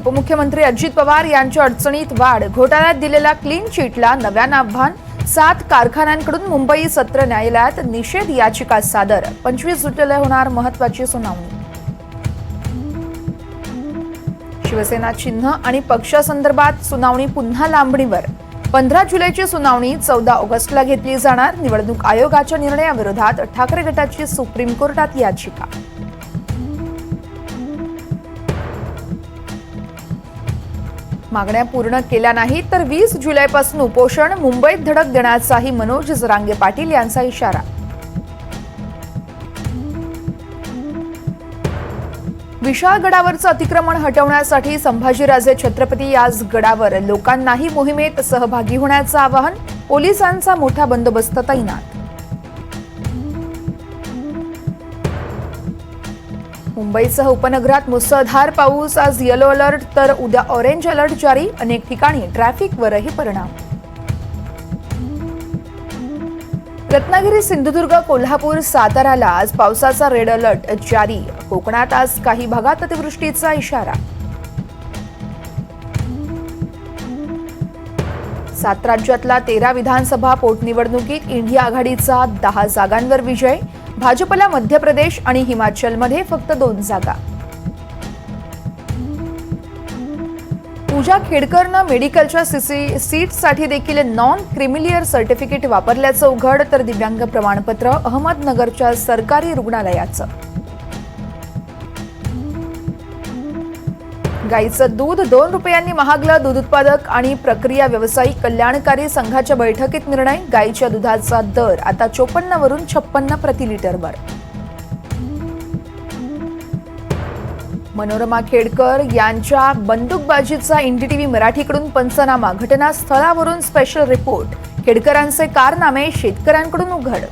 उपमुख्यमंत्री अजित पवार यांच्या अडचणीत वाढ. घोटाळ्यात दिलेल्या क्लीन चिटला नव्यानं आव्हान. सात कारखान्यांकडून मुंबई सत्र न्यायालयात निषेध याचिका सादर. पंचवीस जुलैला होणार महत्वाची सुनावणी. शिवसेना चिन्ह आणि पक्षासंदर्भात सुनावणी पुन्हा लांबणीवर. पंधरा जुलैची सुनावणी चौदा ऑगस्टला घेतली जाणार. निवडणूक आयोगाच्या निर्णयाविरोधात ठाकरे गटाची सुप्रीम कोर्टात याचिका. मागण्या पूर्ण केल्या नाहीत तर वीस जुलैपासून उपोषण मुंबईत धडक देण्याचाही मनोज जरांगे पाटील यांचा इशारा. विशाळगडावरचं अतिक्रमण हटवण्यासाठी संभाजीराजे छत्रपती आज गडावर. लोकांनाही मोहिमेत सहभागी होण्याचं आवाहन पोलिसांचा मोठा बंदोबस्त तैनात. मुंबईसह उपनगरात मुसळधार पाऊस आज येलो अलर्ट तर उद्या ऑरेंज अलर्ट जारी. अनेक ठिकाणी ट्रॅफिकवरही परिणाम. रत्नागिरी सिंधुदुर्ग कोल्हापूर साताराला आज पावसाचा रेड अलर्ट जारी. कोकणात आज काही भागात अतिवृष्टीचा इशारा. सात राज्यातला तेरा विधानसभा पोटनिवडणुकीत इंडिया आघाडीचा दहा जागांवर विजय. भाजपला मध्य प्रदेश आणि हिमाचलमध्ये फक्त दोन जागा. पूजा खेडकरनं मेडिकलच्या सीसी सीटसाठी देखील नॉन क्रिमिलियर सर्टिफिकेट वापरल्याचं उघड तर दिव्यांग प्रमाणपत्र अहमदनगरच्या सरकारी रुग्णालयाचं. गाईचं दूध दोन रुपयांनी महागलं दूध उत्पादक आणि प्रक्रिया व्यावसायिक कल्याणकारी संघाच्या बैठकीत निर्णय गाईच्या दुधाचा दर आता चोपन्न वरून छप्पन्न प्रति लिटरवर. मनोरमा खेडकर यांच्या बंदूकबाजीचा एनडीटीव्ही मराठीकडून पंचनामा घटनास्थळावरून स्पेशल रिपोर्ट खेडकरांचे कारनामे शेतकऱ्यांकडून उघड.